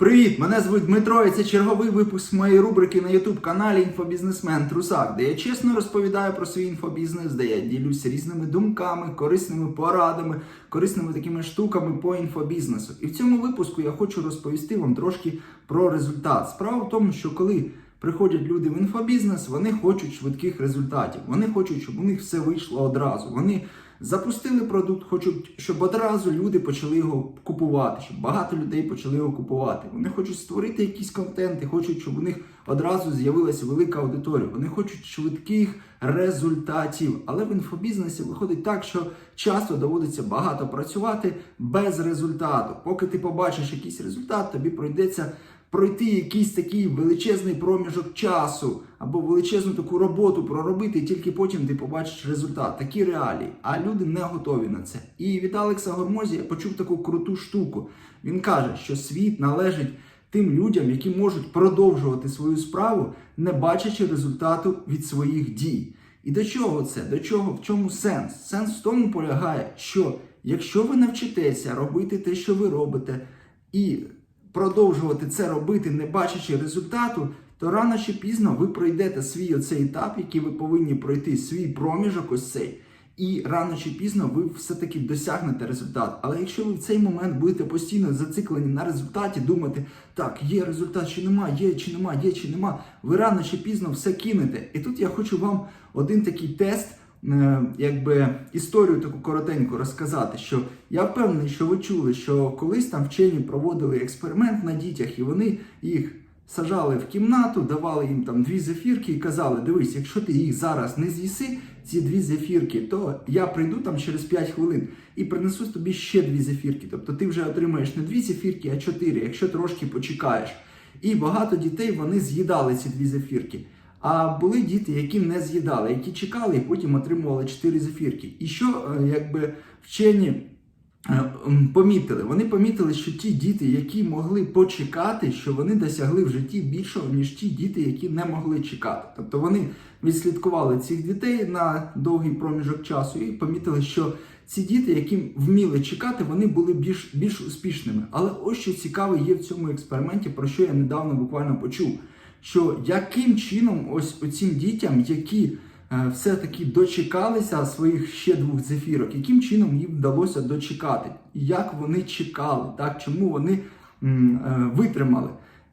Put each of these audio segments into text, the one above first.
Привіт! Мене звуть Дмитро, і це черговий випуск моєї рубрики на YouTube каналі Інфобізнесмен Трусак, де я чесно розповідаю про свій інфобізнес, де я ділюся різними думками, корисними порадами, корисними такими штуками по інфобізнесу. І в цьому випуску я хочу розповісти вам трошки про результат. Справа в тому, що коли приходять люди в інфобізнес, вони хочуть швидких результатів. Вони хочуть, щоб у них все вийшло одразу. Вони Запустили продукт, хочуть, щоб одразу люди почали його купувати, щоб багато людей почали його купувати. Вони хочуть створити якісь контенти, хочуть, щоб у них одразу з'явилася велика аудиторія. Вони хочуть швидких результатів. Але в інфобізнесі виходить так, що часто доводиться багато працювати без результату. Поки ти побачиш якийсь результат, тобі пройдеться пройти якийсь такий величезний проміжок часу або величезну таку роботу проробити, і тільки потім ти побачиш результат. Такі реалії. А люди не готові на це. І від Алекса Гормозі я почув таку круту штуку. Він каже, що світ належить тим людям, які можуть продовжувати свою справу, не бачачи результату від своїх дій. І до чого це? До чого? В чому сенс? Сенс в тому полягає, що якщо ви навчитеся робити те, що ви робите, і продовжувати це робити, не бачачи результату, то рано чи пізно ви пройдете свій оцей етап, який ви повинні пройти, свій проміжок ось цей. І рано чи пізно ви все-таки досягнете результат. Але якщо ви в цей момент будете постійно зациклені на результаті, думати, так, є результат чи нема, є чи нема, є чи нема, ви рано чи пізно все кинете. І тут я хочу вам один такий тест, якби історію таку коротеньку розказати. Що я впевнений, що ви чули, що колись там вчені проводили експеримент на дітях, і вони їх. Сажали в кімнату, давали їм там дві зефірки і казали: дивись, якщо ти їх зараз не з'їси, ці дві зефірки, то я прийду там через 5 хвилин і принесу тобі ще дві зефірки. Тобто ти вже отримаєш не дві зефірки, а чотири, якщо трошки почекаєш. І багато дітей вони з'їдали ці дві зефірки. А були діти, які не з'їдали, які чекали і потім отримували чотири зефірки. І що е, якби вчені. Е, Помітили, вони помітили, що ті діти, які могли почекати, що вони досягли в житті більшого, ніж ті діти, які не могли чекати. Тобто вони відслідкували цих дітей на довгий проміжок часу і помітили, що ці діти, які вміли чекати, вони були більш, більш успішними. Але ось що цікаве є в цьому експерименті, про що я недавно буквально почув. Що яким чином ось оцім дітям, які е, все-таки дочекалися своїх ще двох зефірок, яким чином їм вдалося дочекати, і як вони чекали, так чому вони е, витримали.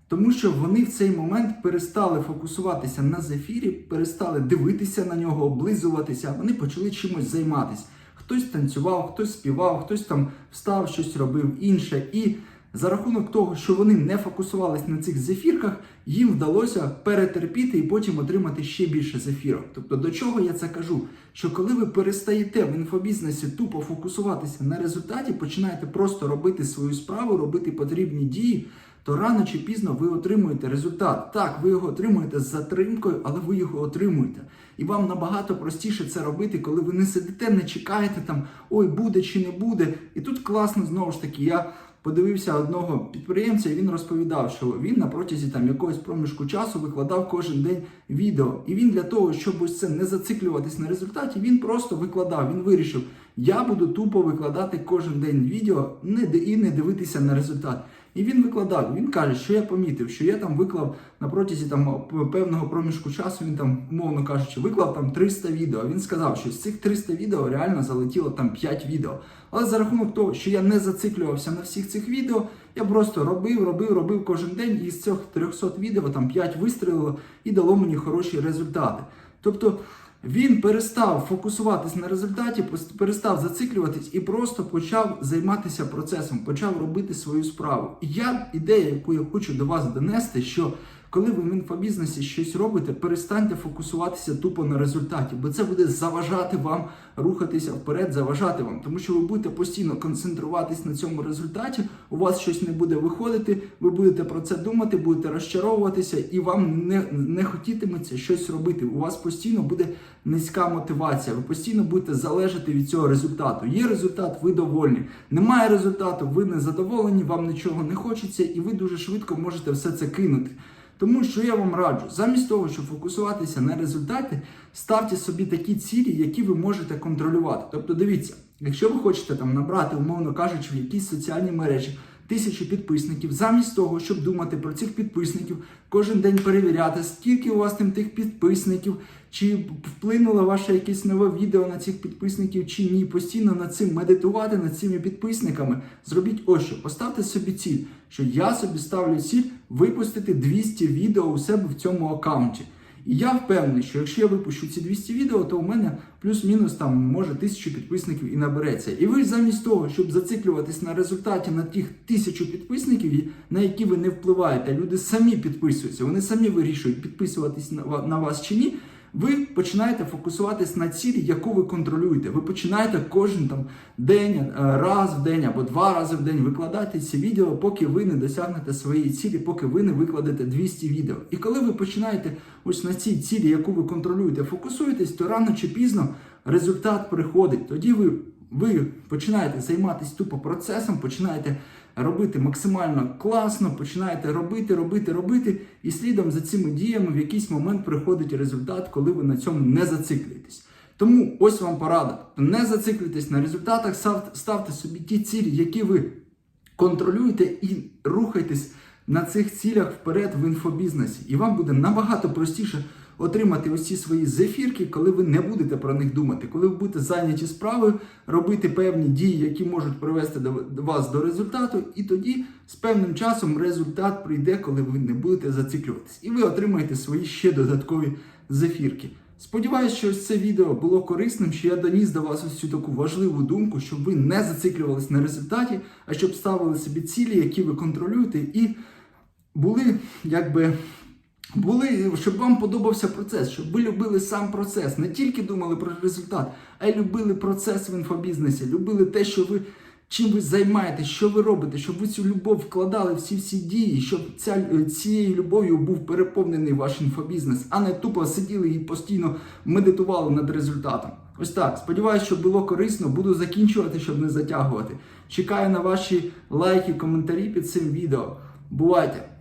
Тому що вони в цей момент перестали фокусуватися на зефірі, перестали дивитися на нього, облизуватися, вони почали чимось займатися. Хтось танцював, хтось співав, хтось там встав, щось робив інше. І за рахунок того, що вони не фокусувались на цих зефірках, їм вдалося перетерпіти і потім отримати ще більше зефірок. Тобто, до чого я це кажу? Що коли ви перестаєте в інфобізнесі тупо фокусуватися на результаті, починаєте просто робити свою справу, робити потрібні дії, то рано чи пізно ви отримуєте результат. Так, ви його отримуєте з затримкою, але ви його отримуєте. І вам набагато простіше це робити, коли ви не сидите, не чекаєте там, ой, буде чи не буде. І тут класно знову ж таки. Я подивився одного підприємця, і він розповідав, що він на протязі там якогось проміжку часу викладав кожен день відео. І він для того, щоб ось це не зациклюватись на результаті, він просто викладав. Він вирішив, я буду тупо викладати кожен день відео не і не дивитися на результат. І він викладав. Він каже, що я помітив, що я там виклав на протязі там певного проміжку часу. Він там, умовно кажучи, виклав там 300 відео. Він сказав, що з цих 300 відео реально залетіло там 5 відео. Але за рахунок того, що я не зациклювався на всіх цих відео, я просто робив, робив, робив кожен день, і з цих 300 відео там 5 вистрілило і дало мені хороші результати. Тобто. Він перестав фокусуватись на результаті, перестав зациклюватись і просто почав займатися процесом, почав робити свою справу. І я ідея, яку я хочу до вас донести, що коли ви в інфобізнесі щось робите, перестаньте фокусуватися тупо на результаті, бо це буде заважати вам рухатися вперед, заважати вам, тому що ви будете постійно концентруватись на цьому результаті. У вас щось не буде виходити, ви будете про це думати, будете розчаровуватися, і вам не, не хотітиметься щось робити. У вас постійно буде низька мотивація. Ви постійно будете залежати від цього результату. Є результат, ви довольні. Немає результату, ви не задоволені, вам нічого не хочеться, і ви дуже швидко можете все це кинути. Тому що я вам раджу, замість того, щоб фокусуватися на результаті, ставте собі такі цілі, які ви можете контролювати. Тобто, дивіться, якщо ви хочете там набрати, умовно кажучи, в якісь соціальні мережі тисячі підписників, замість того, щоб думати про цих підписників, кожен день перевіряти, скільки у вас там тих підписників, чи вплинуло ваше якесь нове відео на цих підписників, чи ні, постійно над цим медитувати над цими підписниками. Зробіть ось що, поставте собі ціль, що я собі ставлю ціль випустити 200 відео у себе в цьому аккаунті. І я впевнений, що якщо я випущу ці 200 відео, то у мене плюс-мінус там може тисячу підписників і набереться. І ви замість того, щоб зациклюватись на результаті на тих тисячу підписників, на які ви не впливаєте, люди самі підписуються, вони самі вирішують, підписуватись на вас чи ні. Ви починаєте фокусуватись на цілі, яку ви контролюєте. Ви починаєте кожен там день, е, раз в день або два рази в день викладати ці відео, поки ви не досягнете своєї цілі, поки ви не викладете 200 відео. І коли ви починаєте ось на цій цілі, яку ви контролюєте, фокусуєтесь, то рано чи пізно результат приходить. Тоді ви, ви починаєте займатися тупо процесом, починаєте робити максимально класно, починаєте робити, робити, робити, і слідом за цими діями в якийсь момент приходить результат, коли ви на цьому не зациклюєтесь. Тому ось вам порада. Не зациклюйтесь на результатах, ставте собі ті цілі, які ви контролюєте, і рухайтесь на цих цілях вперед в інфобізнесі. І вам буде набагато простіше отримати ось ці свої зефірки, коли ви не будете про них думати, коли ви будете зайняті справою, робити певні дії, які можуть привести до вас до результату, і тоді з певним часом результат прийде, коли ви не будете зациклюватись. І ви отримаєте свої ще додаткові зефірки. Сподіваюсь, що ось це відео було корисним, що я доніс до вас ось цю таку важливу думку, щоб ви не зациклювались на результаті, а щоб ставили собі цілі, які ви контролюєте, і були якби. Були, щоб вам подобався процес, щоб ви любили сам процес, не тільки думали про результат, а й любили процес в інфобізнесі, любили те, що ви чим ви займаєтесь, що ви робите, щоб ви цю любов вкладали всі всі дії, щоб ця, цією любов'ю був переповнений ваш інфобізнес, а не тупо сиділи і постійно медитували над результатом. Ось так. Сподіваюсь, що було корисно. Буду закінчувати, щоб не затягувати. Чекаю на ваші лайки, коментарі під цим відео. Бувайте!